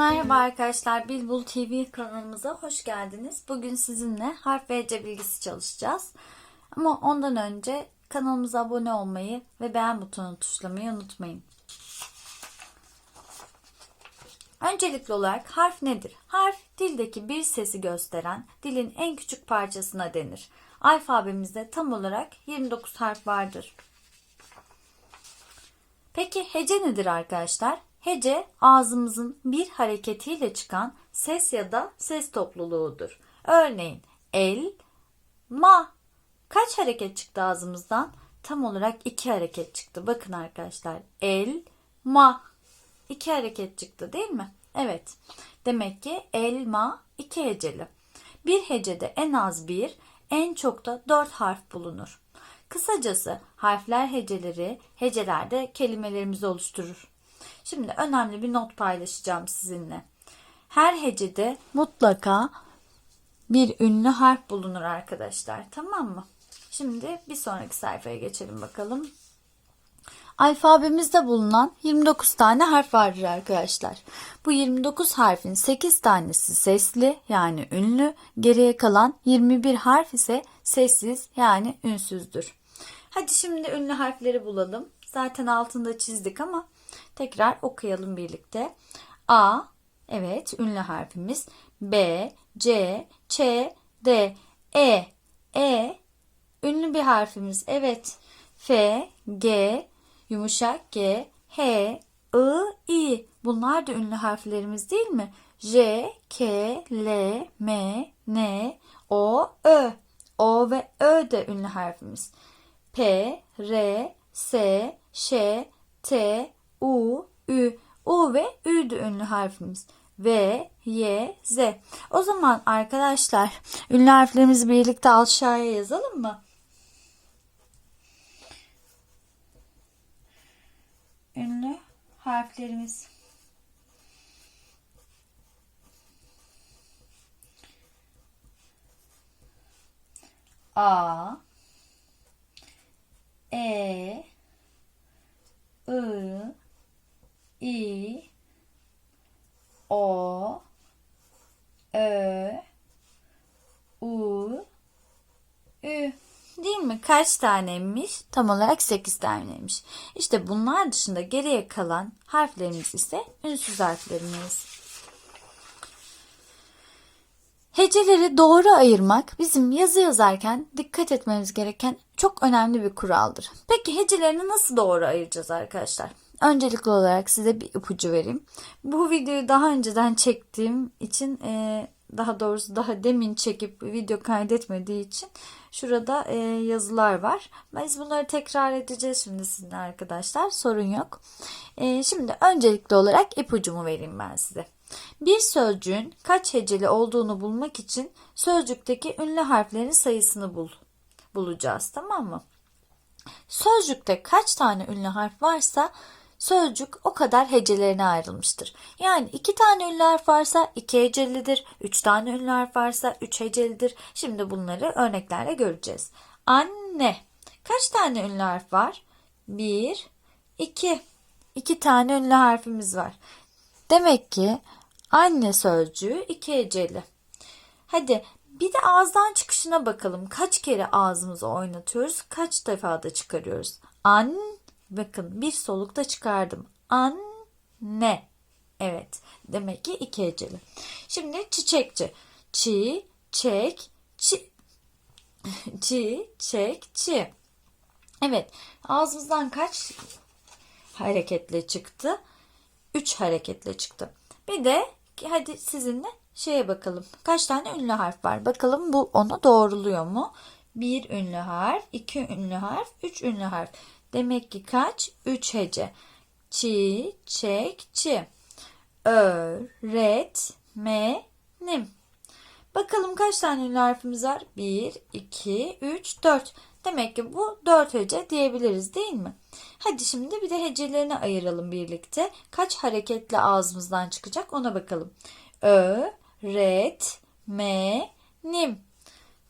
Merhaba arkadaşlar, Bilbul TV kanalımıza hoş geldiniz. Bugün sizinle harf ve hece bilgisi çalışacağız. Ama ondan önce kanalımıza abone olmayı ve beğen butonunu tuşlamayı unutmayın. Öncelikli olarak harf nedir? Harf dildeki bir sesi gösteren dilin en küçük parçasına denir. Alfabemizde tam olarak 29 harf vardır. Peki hece nedir arkadaşlar? Hece ağzımızın bir hareketiyle çıkan ses ya da ses topluluğudur. Örneğin el, ma. Kaç hareket çıktı ağzımızdan? Tam olarak iki hareket çıktı. Bakın arkadaşlar. El, ma. İki hareket çıktı değil mi? Evet. Demek ki elma iki heceli. Bir hecede en az bir, en çok da dört harf bulunur. Kısacası harfler heceleri, hecelerde kelimelerimizi oluşturur. Şimdi önemli bir not paylaşacağım sizinle. Her hecede mutlaka bir ünlü harf bulunur arkadaşlar. Tamam mı? Şimdi bir sonraki sayfaya geçelim bakalım. Alfabemizde bulunan 29 tane harf vardır arkadaşlar. Bu 29 harfin 8 tanesi sesli yani ünlü, geriye kalan 21 harf ise sessiz yani ünsüzdür. Hadi şimdi ünlü harfleri bulalım. Zaten altında çizdik ama tekrar okuyalım birlikte. A, evet ünlü harfimiz. B, C, Ç, D, E, E, ünlü bir harfimiz. Evet. F, G, yumuşak G, H, I, I. Bunlar da ünlü harflerimiz değil mi? J, K, L, M, N, O, Ö. O ve Ö de ünlü harfimiz. P, R, S, Ş, T, U, Ü. U ve Ü de ünlü harfimiz. V, Y, Z. O zaman arkadaşlar ünlü harflerimizi birlikte aşağıya yazalım mı? Ünlü harflerimiz. A E I I O Ö U Ü Değil mi? Kaç taneymiş? Tam olarak 8 taneymiş. İşte bunlar dışında geriye kalan harflerimiz ise ünsüz harflerimiz. Heceleri doğru ayırmak bizim yazı yazarken dikkat etmemiz gereken çok önemli bir kuraldır. Peki hecelerini nasıl doğru ayıracağız arkadaşlar? Öncelikli olarak size bir ipucu vereyim. Bu videoyu daha önceden çektiğim için e, daha doğrusu daha demin çekip video kaydetmediği için şurada e, yazılar var. Biz bunları tekrar edeceğiz şimdi sizinle arkadaşlar. Sorun yok. E, şimdi öncelikli olarak ipucumu vereyim ben size. Bir sözcüğün kaç heceli olduğunu bulmak için sözcükteki ünlü harflerin sayısını bul bulacağız tamam mı? Sözcükte kaç tane ünlü harf varsa sözcük o kadar hecelerine ayrılmıştır. Yani iki tane ünlü harf varsa iki hecelidir, üç tane ünlü harf varsa üç hecelidir. Şimdi bunları örneklerle göreceğiz. Anne. Kaç tane ünlü harf var? Bir, iki. İki tane ünlü harfimiz var. Demek ki anne sözcüğü iki heceli. Hadi bir de ağızdan çıkışına bakalım. Kaç kere ağzımızı oynatıyoruz? Kaç defa da çıkarıyoruz? An, bakın bir solukta çıkardım. Anne. Evet. Demek ki iki heceli. Şimdi çiçekçi. Çi, çek, çi. Çi, çek, çi. Evet. Ağzımızdan kaç hareketle çıktı? 3 hareketle çıktı. Bir de hadi sizinle şeye bakalım. Kaç tane ünlü harf var? Bakalım bu onu doğruluyor mu? Bir ünlü harf, iki ünlü harf, üç ünlü harf. Demek ki kaç? Üç hece. Çi, çek, çi. Öğretmenim. Bakalım kaç tane ünlü harfimiz var? 1, 2, 3, 4. Demek ki bu 4 hece diyebiliriz değil mi? Hadi şimdi bir de hecelerini ayıralım birlikte. Kaç hareketle ağzımızdan çıkacak ona bakalım. Ö, ret, me, nim.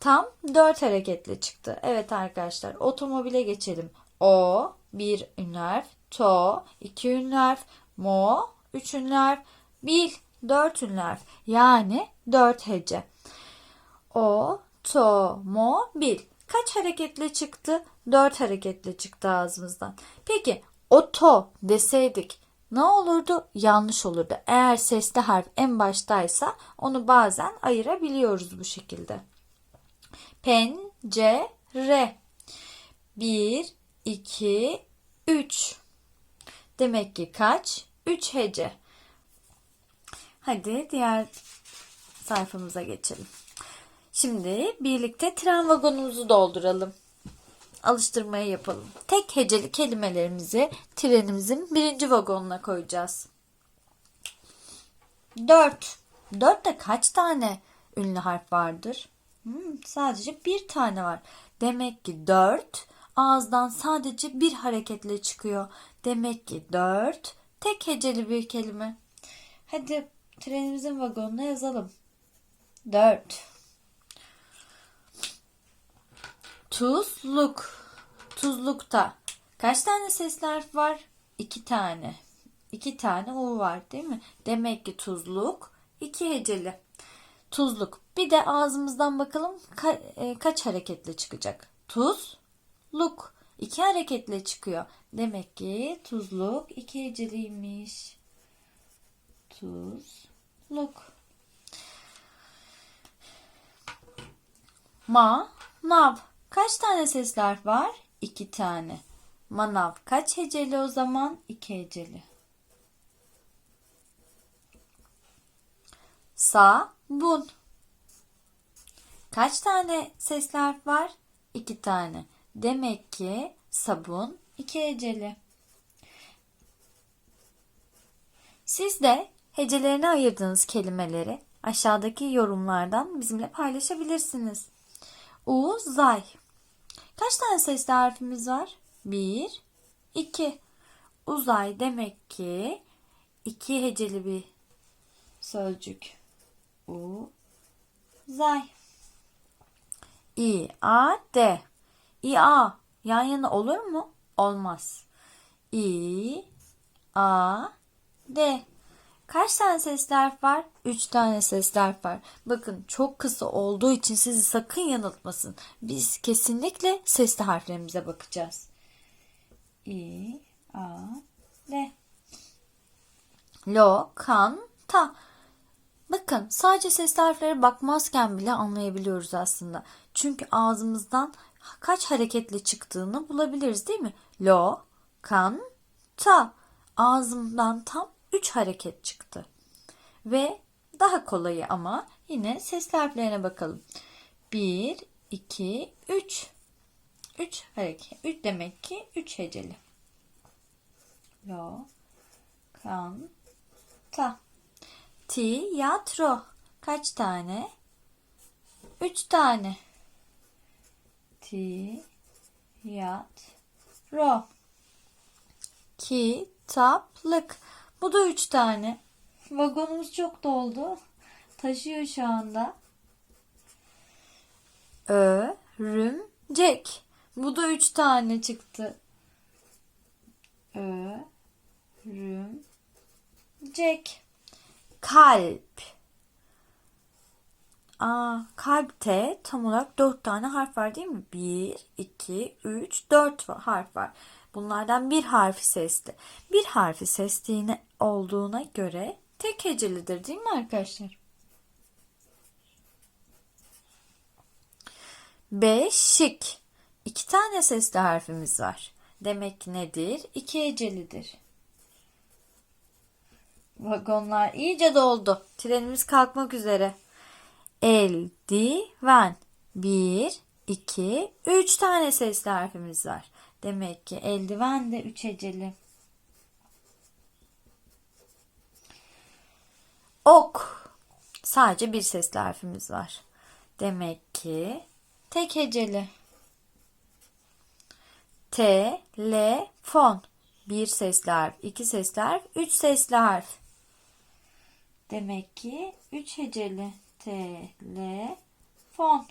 Tam 4 hareketle çıktı. Evet arkadaşlar otomobile geçelim. O, bir ünlü. To, iki ünlü. Mo, üç ünlü. Bil, dört ünlü. Yani dört hece. Otomobil. Kaç hareketle çıktı? Dört hareketle çıktı ağzımızdan. Peki oto deseydik ne olurdu? Yanlış olurdu. Eğer sesli harf en baştaysa onu bazen ayırabiliyoruz bu şekilde. Pencere. Bir, iki, üç. Demek ki kaç? Üç hece. Hadi diğer sayfamıza geçelim. Şimdi birlikte tren vagonumuzu dolduralım. Alıştırmayı yapalım. Tek heceli kelimelerimizi trenimizin birinci vagonuna koyacağız. Dört. Dörtte kaç tane ünlü harf vardır? Hmm, sadece bir tane var. Demek ki dört ağızdan sadece bir hareketle çıkıyor. Demek ki dört tek heceli bir kelime. Hadi trenimizin vagonuna yazalım. Dört. Tuzluk. Tuzlukta kaç tane sesli harf var? İki tane. İki tane U var değil mi? Demek ki tuzluk iki heceli. Tuzluk. Bir de ağzımızdan bakalım ka- e, kaç hareketle çıkacak? Tuzluk. İki hareketle çıkıyor. Demek ki tuzluk iki heceliymiş. Tuzluk. Ma, nav. Kaç tane sesli harf var? İki tane. Manav kaç heceli o zaman? İki heceli. Sabun. Kaç tane sesli harf var? İki tane. Demek ki sabun iki heceli. Siz de hecelerine ayırdığınız kelimeleri aşağıdaki yorumlardan bizimle paylaşabilirsiniz. Uzay. Kaç tane sesli harfimiz var? Bir, iki. Uzay demek ki iki heceli bir sözcük. Uzay. İ, A, D. İ, A yan yana olur mu? Olmaz. İ, A, D. Kaç tane sesli harf var? 3 tane sesli harf var. Bakın çok kısa olduğu için sizi sakın yanıltmasın. Biz kesinlikle sesli harflerimize bakacağız. İ, A, D. Lokanta. Bakın sadece sesli harflere bakmazken bile anlayabiliyoruz aslında. Çünkü ağzımızdan kaç hareketle çıktığını bulabiliriz değil mi? Lo, kan, ta. Ağzımdan tam 3 hareket çıktı. Ve daha kolayı ama yine sesli harflerine bakalım. 1, 2, 3. 3 hareket. 3 demek ki 3 heceli. Lo, kan, ta. Tiyatro. Kaç tane? Üç tane. Tiyatro. Kitaplık. Bu da üç tane. Vagonumuz çok doldu. Taşıyor şu anda. Örümcek. Bu da üç tane çıktı. Örümcek. Kalp. Aa, kalpte tam olarak dört tane harf var değil mi? Bir, iki, üç, dört harf var. Bunlardan bir harfi sesli. Bir harfi sesli olduğuna göre tek hecelidir değil mi arkadaşlar? Beşik. İki tane sesli harfimiz var. Demek nedir? İki hecelidir. Vagonlar iyice doldu. Trenimiz kalkmak üzere. Eldiven. Bir, iki, üç tane sesli harfimiz var. Demek ki eldiven de üç heceli. Ok. Sadece bir sesli harfimiz var. Demek ki tek heceli. Telefon. Bir sesli harf, iki sesli harf, üç sesli harf. Demek ki üç heceli. Telefon.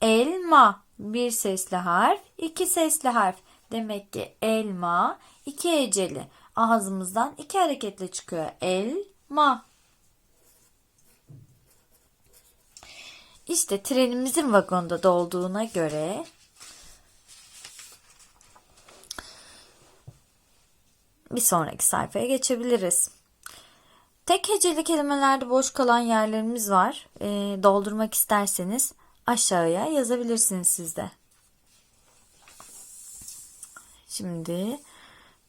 Elma. Bir sesli harf, iki sesli harf. Demek ki elma iki heceli. Ağzımızdan iki hareketle çıkıyor. Elma. İşte trenimizin vagonda dolduğuna göre bir sonraki sayfaya geçebiliriz. Tek heceli kelimelerde boş kalan yerlerimiz var. Ee, doldurmak isterseniz aşağıya yazabilirsiniz siz de. Şimdi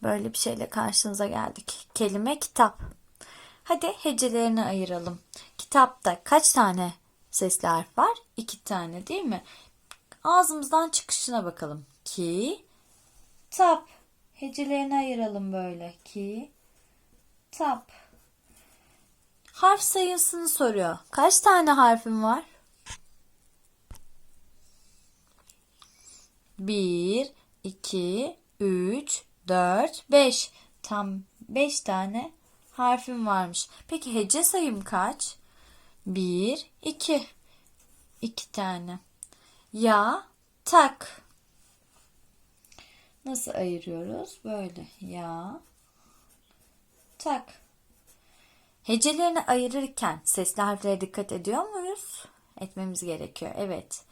böyle bir şeyle karşınıza geldik. Kelime kitap. Hadi hecelerini ayıralım. Kitapta kaç tane sesli harf var? İki tane değil mi? Ağzımızdan çıkışına bakalım. Ki, tap. Hecelerini ayıralım böyle. Ki, tap. Harf sayısını soruyor. Kaç tane harfim var? Bir, iki, üç, dört, beş. Tam beş tane harfim varmış. Peki hece sayım kaç? Bir, iki. İki tane. Ya, tak. Nasıl ayırıyoruz? Böyle. Ya, tak. Hecelerini ayırırken sesli harflere dikkat ediyor muyuz? Etmemiz gerekiyor. Evet.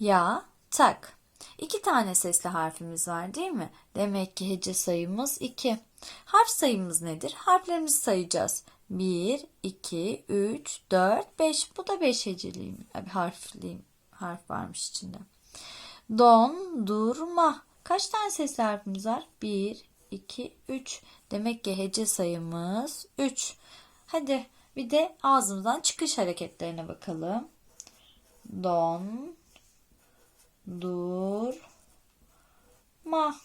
Ya, tak. İki tane sesli harfimiz var değil mi? Demek ki hece sayımız 2. Harf sayımız nedir? Harflerimizi sayacağız. 1, 2, 3, 4, 5. Bu da 5 heceliyim. Harfliyim. Harf varmış içinde. Dondurma. Kaç tane sesli harfimiz var? 1, 2, 3. Demek ki hece sayımız 3. Hadi bir de ağzımızdan çıkış hareketlerine bakalım. Don, dur, ma.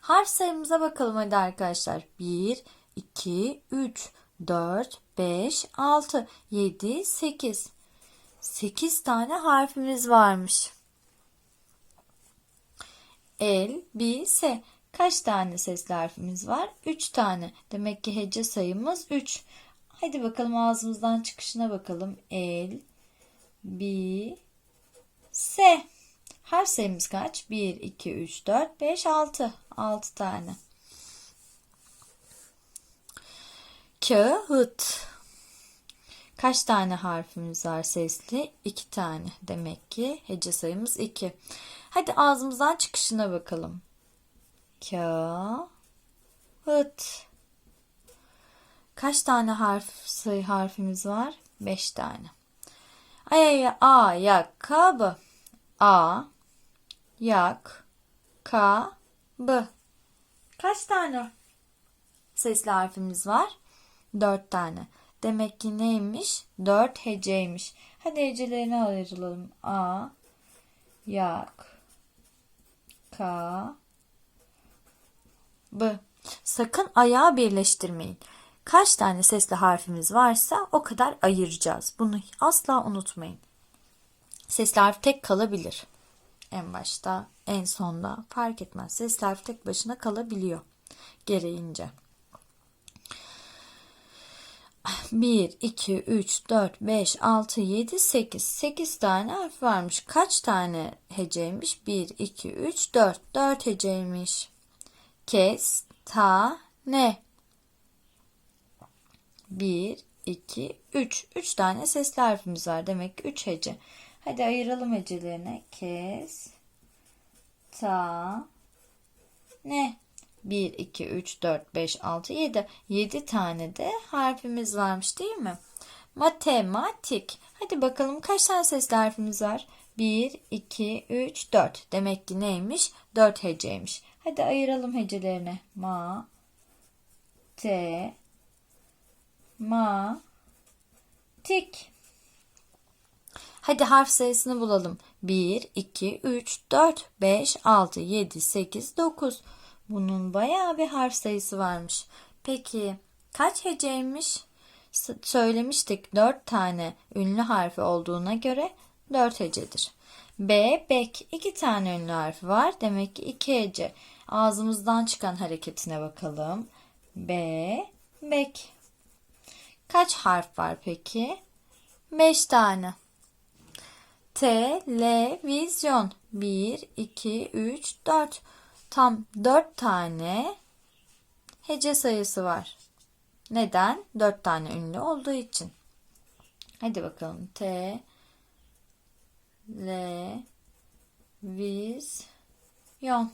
Harf sayımıza bakalım hadi arkadaşlar. 1, 2, 3, 4, 5, 6, 7, 8. 8 tane harfimiz varmış. Elbise. Kaç tane sesli harfimiz var? 3 tane. Demek ki hece sayımız 3. Hadi bakalım ağzımızdan çıkışına bakalım. El, bi, se. Harf sayımız kaç? 1, 2, 3, 4, 5, 6. 6 tane. Kağıt. Kaç tane harfimiz var sesli? 2 tane. Demek ki hece sayımız 2. Hadi ağzımızdan çıkışına bakalım. Kağıt. Kaç tane harf sayı harfimiz var? 5 tane. Ay ayakkabı. A yak ka b. Kaç tane sesli harfimiz var? 4 tane. Demek ki neymiş? 4 heceymiş. Hadi hecelerini ayıralım. A yak ka B. Sakın ayağı birleştirmeyin. Kaç tane sesli harfimiz varsa o kadar ayıracağız. Bunu asla unutmayın. Sesli harf tek kalabilir. En başta, en sonda fark etmez. Sesli harf tek başına kalabiliyor. Gereğince. 1, 2, 3, 4, 5, 6, 7, 8. 8 tane harf varmış. Kaç tane heceymiş? 1, 2, 3, 4. 4 heceymiş. Kes, ta, ne? 1, 2, 3. 3 tane sesli harfimiz var. Demek ki 3 hece. Hadi ayıralım hecelerine. Kes, ta, ne? 1, 2, 3, 4, 5, 6, 7. 7 tane de harfimiz varmış değil mi? Matematik. Hadi bakalım kaç tane sesli harfimiz var? 1, 2, 3, 4. Demek ki neymiş? 4 heceymiş. Hadi ayıralım hecelerini. Ma, te, ma, tik. Hadi harf sayısını bulalım. 1, 2, 3, 4, 5, 6, 7, 8, 9. Bunun bayağı bir harf sayısı varmış. Peki kaç heceymiş? Söylemiştik 4 tane ünlü harfi olduğuna göre 4 hecedir. B, bek. 2 tane ünlü harfi var. Demek ki 2 hece. Ağzımızdan çıkan hareketine bakalım. B, bek. Kaç harf var peki? 5 tane. Televizyon. 1, 2, 3, 4. Tam 4 tane hece sayısı var. Neden? 4 tane ünlü olduğu için. Hadi bakalım. T, le, viz, yon.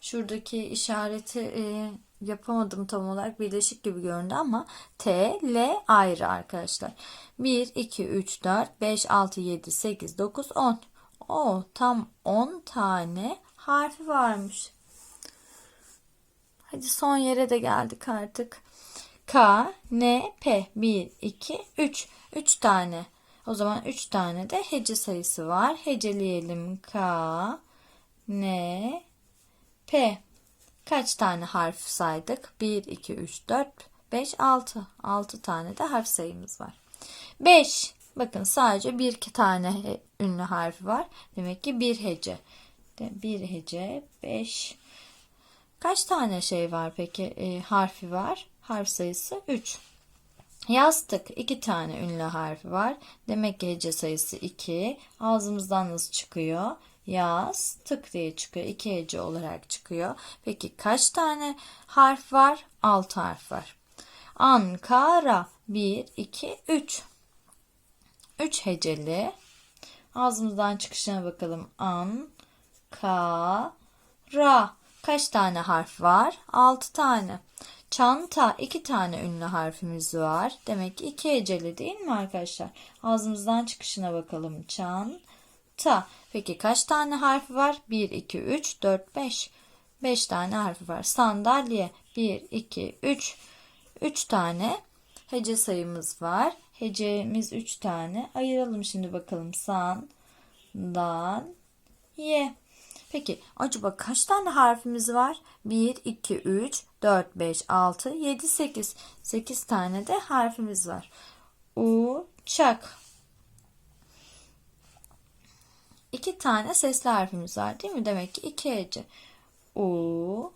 Şuradaki işareti e, yapamadım tam olarak birleşik gibi göründü ama T, L ayrı arkadaşlar. 1, 2, 3, 4, 5, 6, 7, 8, 9, 10. O tam 10 tane harfi varmış. Hadi son yere de geldik artık. K, N, P. 1, 2, 3. 3 tane. O zaman 3 tane de hece sayısı var. Heceleyelim. K, N, P. Kaç tane harf saydık? 1, 2, 3, 4, 5, 6. 6 tane de harf sayımız var. 5. Bakın sadece bir iki tane ünlü harfi var. Demek ki bir hece. Bir hece 5. Kaç tane şey var peki? E, harfi var. Harf sayısı 3. Yastık. iki tane ünlü harfi var. Demek ki hece sayısı 2. Ağzımızdan nasıl çıkıyor? Yastık diye çıkıyor. İki hece olarak çıkıyor. Peki kaç tane harf var? 6 harf var. Ankara. 1, 2, 3. 3 heceli. Ağzımızdan çıkışına bakalım. An, ka, ra. Kaç tane harf var? 6 tane. Çanta. 2 tane ünlü harfimiz var. Demek ki 2 heceli değil mi arkadaşlar? Ağzımızdan çıkışına bakalım. Çanta. Peki kaç tane harfi var? 1, 2, 3, 4, 5. 5 tane harfi var. Sandalye. 1, 2, 3. 3 tane hece sayımız var. Hecemiz 3 tane. Ayıralım şimdi bakalım. San, dan, ye. Peki acaba kaç tane harfimiz var? 1, 2, 3, 4, 5, 6, 7, 8. 8 tane de harfimiz var. Uçak. 2 tane sesli harfimiz var değil mi? Demek ki 2 hece. U,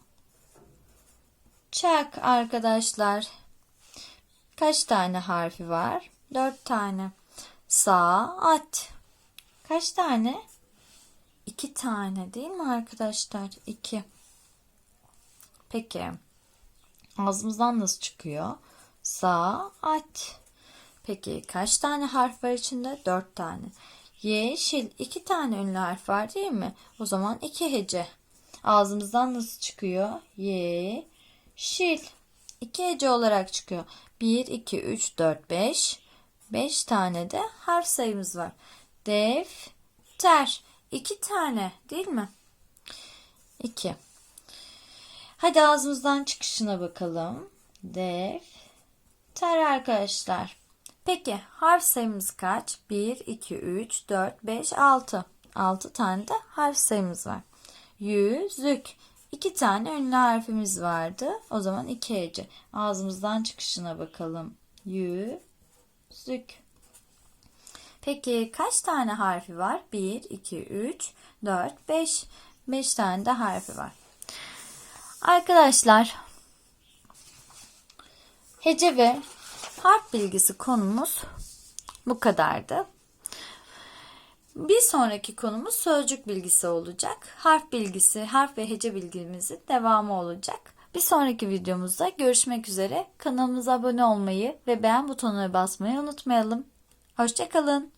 çak arkadaşlar. Kaç tane harfi var? 4 tane. Saat. Kaç tane? 2 tane değil mi arkadaşlar? 2. Peki. Ağzımızdan nasıl çıkıyor? Saat. Peki kaç tane harf var içinde? 4 tane. Yeşil. 2 tane ünlü harf var değil mi? O zaman 2 hece. Ağzımızdan nasıl çıkıyor? Yeşil. 2 hece olarak çıkıyor. 1, 2, 3, 4, 5. 5 tane de harf sayımız var. Defter. 2 tane değil mi? 2. Hadi ağzımızdan çıkışına bakalım. Defter arkadaşlar. Peki harf sayımız kaç? 1, 2, 3, 4, 5, 6. 6 tane de harf sayımız var. Yüzük. 2 tane ünlü harfimiz vardı. O zaman 2 hece. Ağzımızdan çıkışına bakalım. Yüzük. Peki kaç tane harfi var? 1, 2, 3, 4, 5. 5 tane de harfi var. Arkadaşlar hece ve harf bilgisi konumuz bu kadardı. Bir sonraki konumuz sözcük bilgisi olacak. Harf bilgisi, harf ve hece bilgimizin devamı olacak. Bir sonraki videomuzda görüşmek üzere. Kanalımıza abone olmayı ve beğen butonuna basmayı unutmayalım. Hoşçakalın.